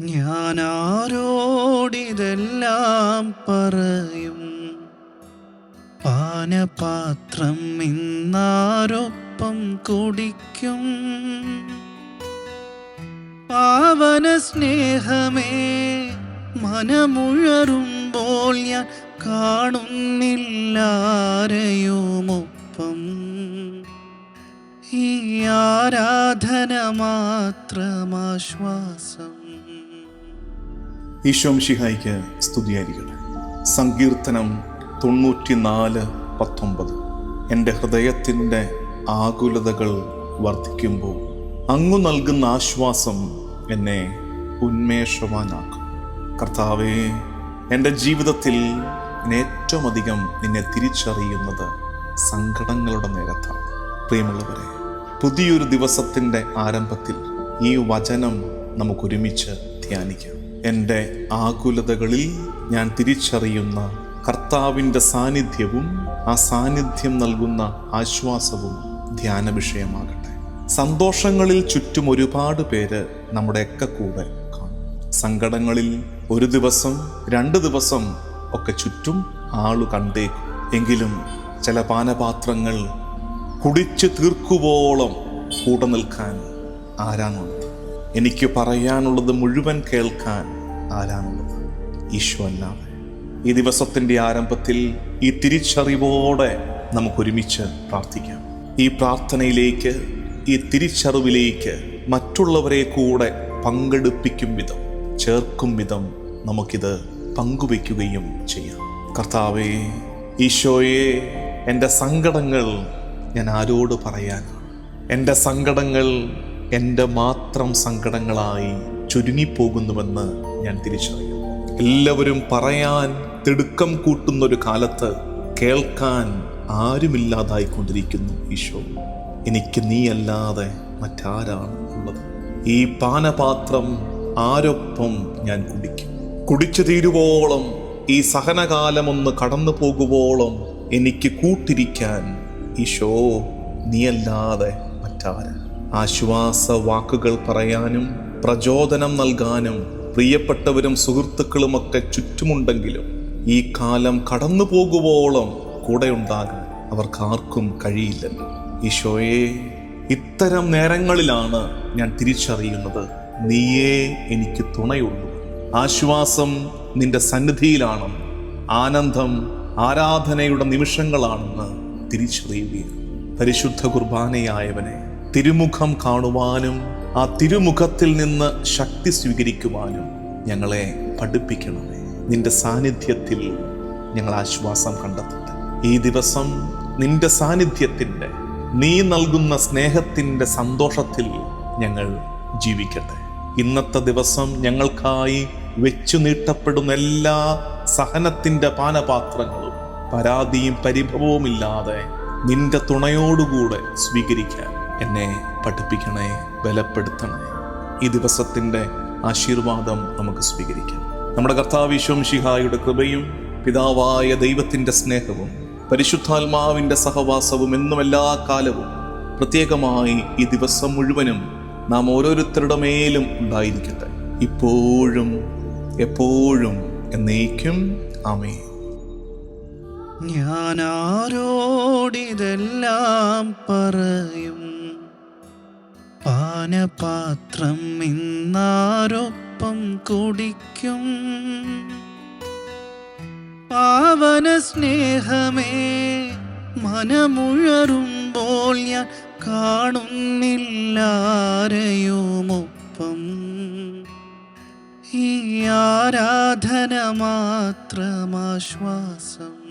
ഞാനാരോടിതെല്ലാം പറയും? പാനപാത്രം ഇന്നാരൊപ്പം കുടിക്കും? പാവന സ്നേഹമേ മനമുഴറുമ്പോൾ ഞാൻ കാണുന്നില്ലാരെയുമൊപ്പം. ഈ ആരാധന മാത്രമാശ്വാസം ഈശോം ഷിഹായിക്ക് സ്തുതിയായിരിക്കട്ടെ. സങ്കീർത്തനം തൊണ്ണൂറ്റിനാല് പത്തൊമ്പത്. എന്റെ ഹൃദയത്തിന്റെ ആകുലതകൾ വർദ്ധിക്കുമ്പോൾ അങ്ങു നൽകുന്ന ആശ്വാസം എന്നെ ഉന്മേഷവാനാക്കും. കർത്താവേ എന്റെ ജീവിതത്തിൽ ഏറ്റവും അധികം നിന്നെ തിരിച്ചറിയുന്നത് സങ്കടങ്ങളുടെ നേരത്താണ്. പ്രിയമുള്ളവരെ പുതിയൊരു ദിവസത്തിന്റെ ആരംഭത്തിൽ ഈ വചനം നമുക്കൊരുമിച്ച് ധ്യാനിക്കാം. എന്റെ ആകുലതകളിൽ ഞാൻ തിരിച്ചറിയുന്ന കർത്താവിന്റെ സാന്നിധ്യവും ആ സാന്നിധ്യം നൽകുന്ന ആശ്വാസവും ധ്യാന വിഷയമാകട്ടെ സന്തോഷങ്ങളിൽ ചുറ്റും ഒരുപാട് പേര് നമ്മുടെയൊക്കെ കൂടെ കാണും. സങ്കടങ്ങളിൽ ഒരു ദിവസം രണ്ട് ദിവസം ഒക്കെ ചുറ്റും ആൾ കണ്ടേക്കും. എങ്കിലും ചില പാനപാത്രങ്ങൾ കുടിച്ചു തീർക്കുവോളം കൂടെ നിൽക്കാൻ ആരാണുള്ളത് എനിക്ക് പറയാനുള്ളത് മുഴുവൻ കേൾക്കാൻ ആരാണുള്ളത്? ഈശോ ഈ ദിവസത്തിന്റെ ആരംഭത്തിൽ ഈ തിരിച്ചറിവോടെ നമുക്കൊരുമിച്ച് പ്രാർത്ഥിക്കാം. ഈ പ്രാർത്ഥനയിലേക്ക് ഈ തിരിച്ചറിവിലേക്ക് മറ്റുള്ളവരെ കൂടെ പങ്കെടുപ്പിക്കും വിധം ചേർക്കും വിധം നമുക്കിത് പങ്കുവയ്ക്കുകയും ചെയ്യാം. കർത്താവേ ഈശോയെ എന്റെ സങ്കടങ്ങൾ ഞാൻ ആരോട് പറയാനാണ്? എന്റെ സങ്കടങ്ങൾ എന്റെ മാത്രം സങ്കടങ്ങളായി ചുരുങ്ങിപ്പോകുന്നുവെന്ന് ഞാൻ തിരിച്ചറിയും എല്ലാവരും പറയാൻ തിടുക്കം കൂട്ടുന്നൊരു കാലത്ത് കേൾക്കാൻ ആരുമില്ലാതായിക്കൊണ്ടിരിക്കുന്നു ഈശോ. എനിക്ക് നീയല്ലാതെ മറ്റാരാണ് ഉള്ളത്? ഈ പാനപാത്രം ആരൊപ്പം ഞാൻ കുടിക്കും? കുടിച്ചു തീരുവോളം ഈ സഹനകാലമൊന്ന് കടന്നു പോകുവോളം എനിക്ക് കൂട്ടിരിക്കാൻ ഈശോ നീയല്ലാതെ മറ്റാര് ആശ്വാസ വാക്കുകൾ പറയാനും പ്രചോദനം നൽകാനും പ്രിയപ്പെട്ടവരും സുഹൃത്തുക്കളുമൊക്കെ ചുറ്റുമുണ്ടെങ്കിലും ഈ കാലം കടന്നു പോകുവോളം കൂടെ അവർക്ക് അവർക്കാർക്കും കഴിയില്ലല്ലോ. ഈശോയെ ഇത്തരം നേരങ്ങളിലാണ് ഞാൻ തിരിച്ചറിയുന്നത്. നീയേ എനിക്ക് തുണയുള്ളൂ. ആശ്വാസം നിന്റെ സന്നിധിയിലാണെന്ന് ആനന്ദം ആരാധനയുടെ നിമിഷങ്ങളാണെന്ന് തിരിച്ചറിയുകയാണ് പരിശുദ്ധ കുർബാനയായവനെ തിരുമുഖം കാണുവാനും ആ തിരുമുഖത്തിൽ നിന്ന് ശക്തി സ്വീകരിക്കുവാനും ഞങ്ങളെ പഠിപ്പിക്കണമേ നിന്റെ സാന്നിധ്യത്തിൽ ഞങ്ങൾ ആശ്വാസം കണ്ടെത്തട്ടെ ഈ ദിവസം നിന്റെ സാന്നിധ്യത്തിന്റെ നീ നൽകുന്ന സ്നേഹത്തിന്റെ സന്തോഷത്തിൽ ഞങ്ങൾ ജീവിക്കട്ടെ. ഇന്നത്തെ ദിവസം ഞങ്ങൾക്കായി വെച്ചു നീട്ടപ്പെടുന്ന എല്ലാ സഹനത്തിന്റെ പാനപാത്രങ്ങളും പരാതിയും പരിഭവവുമില്ലാതെ നിന്റെ തുണയോടുകൂടെ സ്വീകരിക്കാൻ എന്നെ പഠിപ്പിക്കണേ ബലപ്പെടുത്തണേ. ഈ ദിവസത്തിന്റെ ആശീർവാദം നമുക്ക് സ്വീകരിക്കാം. നമ്മുടെ കർത്താവിശ്വം ശിഹായുടെ കൃപയും പിതാവായ ദൈവത്തിന്റെ സ്നേഹവും പരിശുദ്ധാത്മാവിന്റെ സഹവാസവും എന്നും എല്ലാ കാലവും പ്രത്യേകമായി ഈ ദിവസം മുഴുവനും നാം ഓരോരുത്തരുടെ മേലും ഉണ്ടായിരിക്കട്ടെ. ഇപ്പോഴും എപ്പോഴും എന്നേക്കും. ആമേ ഞാനാരോടിതെല്ലാം പറയും? പാനപാത്രം ഇന്നാരൊപ്പം കുടിക്കും. പാവന സ്നേഹമേ മനമുഴറുമ്പോൾ ഞാൻ കാണുന്നില്ലാരയുമൊപ്പം. ഈ ആരാധന മാത്രമാശ്വാസം